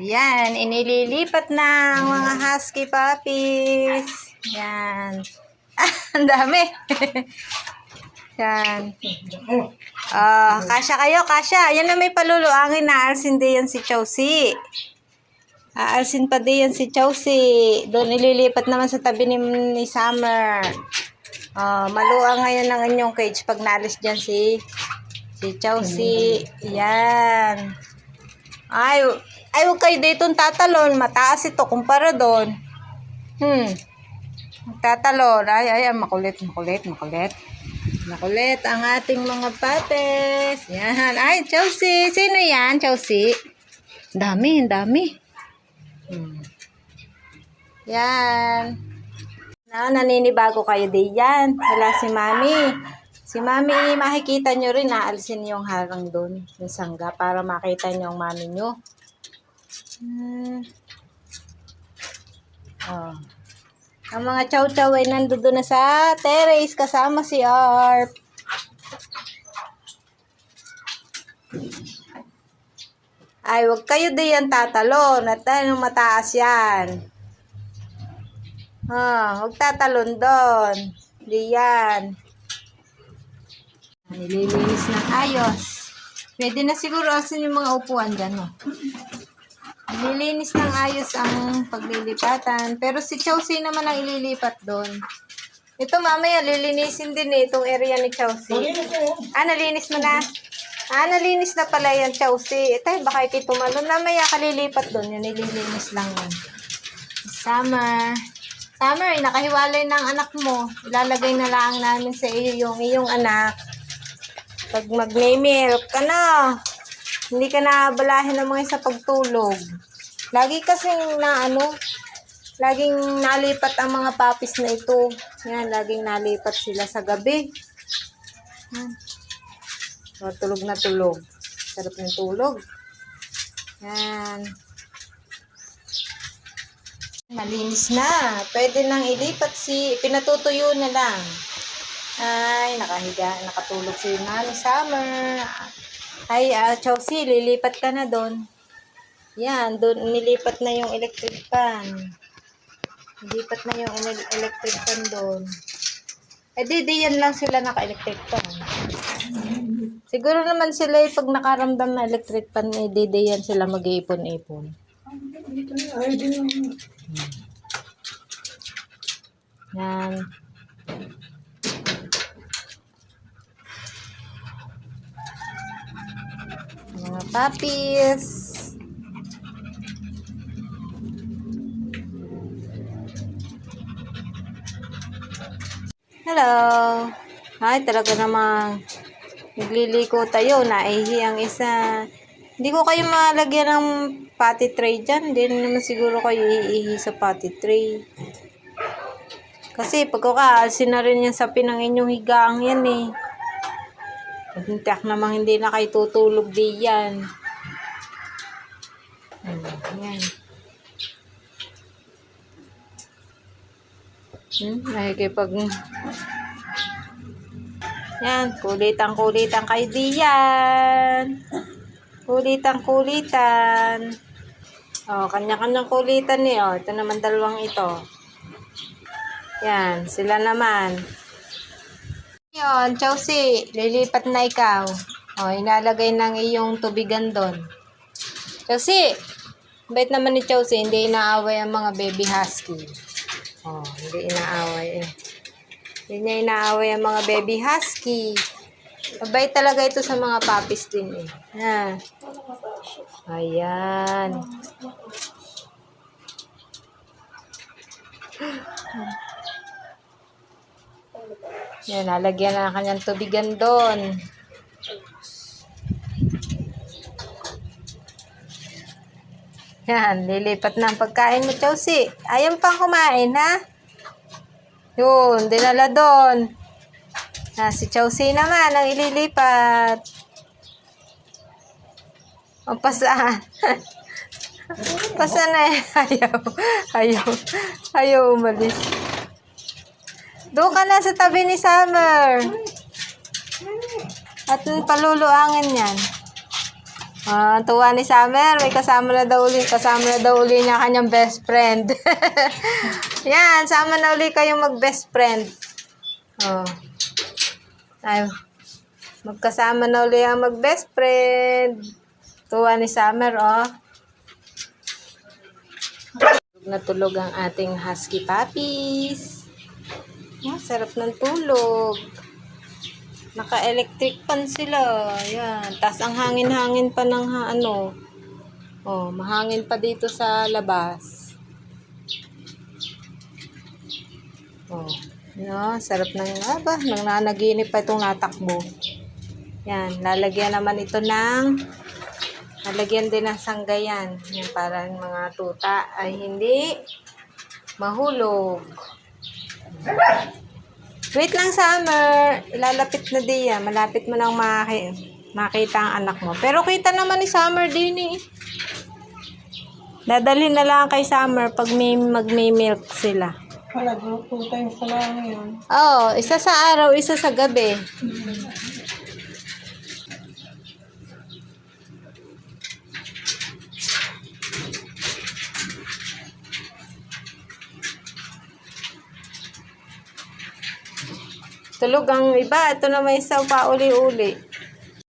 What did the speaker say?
Yan, inililipat na ang mga husky puppies. Yan. Ah, ang dami. Yan. Ah, kasya kayo, kasya. Yan na may paluluangin na alsin din yan si Chelsea. Aalsin pa din yan si Chelsea. Doon ililipat naman sa tabi ni, ni Summer. Ah, maluang ngayon ng inyong cage pag naalis dyan si si Chelsea. Yan. Ay, ay huwag kayo dito tatalon. Mataas ito kumpara doon. Hmm. Tatalon. Ay, ay, ay, makulit, makulit, makulit. Makulit ang ating mga pates. Yan. Ay, Chelsea. Sino yan, Chelsea? Dami, dami. Hmm. Yan. Na, naninibago kayo di yan. Wala si Mami. Si Mami, makikita nyo rin, naalisin yung harang doon, yung sangga, para makita nyo ang Mami nyo. Hmm. Oh. Ang mga chow-chow ay nandoon na sa terrace kasama si Arp. Ay, wag kayo diyan tatalon. At ano mataas yan. Ha, huwag tatalon doon. Di yan. Nililinis ng ayos. Pwede na siguro asin yung mga upuan dyan, no? Nililinis ng ayos ang paglilipatan. Pero si Chelsea naman ang ililipat doon. Ito mamaya, lilinisin din eh, itong area ni Chelsea. Ah, nalinis mo na? Ah, nalinis na pala yan, Chelsea. Ito, baka iti tumalon. Mamaya kalilipat doon. Yan, nililinis lang yan. Summer. Summer, eh, nakahiwalay ng anak mo. Ilalagay na lang namin sa iyo yung iyong anak. Pag mag-milk ka na, hindi ka na balahin ng mga sa pagtulog. Lagi kasing na ano, laging nalipat ang mga papis na ito. Yan, laging nalipat sila sa gabi. Yan. O, tulog na tulog. Sarap ng tulog. Yan. Malinis na. Pwede nang ilipat si, pinatutuyo na lang. Ay, nakahiga, nakatulog si Mami Summer. Ay, uh, Chelsea, lilipat ka na doon. Yan, doon nilipat na yung electric fan. Nilipat na yung ele- electric fan doon. Eh, di, di yan lang sila naka-electric fan. Siguro naman sila eh, pag nakaramdam na electric fan, eh, di, di yan sila mag-iipon-ipon. Yan. Puppies. Hello. Ay, talaga namang nagliliko tayo. Naihi ang isa. Hindi ko kayo malagyan ng potty tray dyan. Hindi naman siguro kayo iihi sa potty tray. Kasi pagkakaalsin na rin yan sa pinang inyong higaang yan eh. Tintak namang hindi na kayo tutulog di yan. Hmm, yan. Hmm, nakikipag... Yan, kulitan kulitan kayo di yan. Kulitan kulitan. Oh, kanya-kanyang kulitan eh. Oh, ito naman dalawang ito. Yan, sila naman. Yun, Chelsea, lilipat na ikaw. O, inalagay ng iyong tubigan doon. Chelsea, bait naman ni Chelsea, hindi inaaway ang mga baby husky. O, hindi inaaway eh. Hindi niya inaaway ang mga baby husky. Mabait talaga ito sa mga puppies din eh. Ha. Ayan. Yan, nalagyan na ng kanyang tubigan doon. Yan, lilipat na ang pagkain mo, Chelsea. Ayaw pang kumain, ha? Yun, dinala doon. Ha, si Chelsea naman ang ililipat. O, pasaan? Pasaan na eh. Ayaw. Ayaw. Ayaw umalis. Doon ka na sa tabi ni Summer. At paluluangin yan. Ah, tuwa ni Summer, may kasama na daw uli, kasama na daw uli niya kanyang best friend. Yan, sama na uli kayong mag-best friend. Oh. Ay, magkasama na uli ang mag-best friend. Tuwa ni Summer, oh. Tulog na ang ating husky puppies. Oh, sarap ng tulog. Naka-electric pan sila. Yan. Tapos ang hangin-hangin pa ng ha, ano. Oh, mahangin pa dito sa labas. Oh. No, sarap ng aba, nang nanaginip pa itong natakbo. Yan, lalagyan naman ito ng lalagyan din ng sanggayan. Yan, para mga tuta ay hindi mahulog. Wait lang, Summer. Ilalapit na diya. Malapit mo nang maki makita ang anak mo. Pero kita naman ni Summer din eh. Dadalhin na lang kay Summer pag may mag-milk sila. Wala, two two times na lang yun. Oo, isa sa araw, isa sa gabi. Tulog ang iba. Ito na may isa pa uli-uli.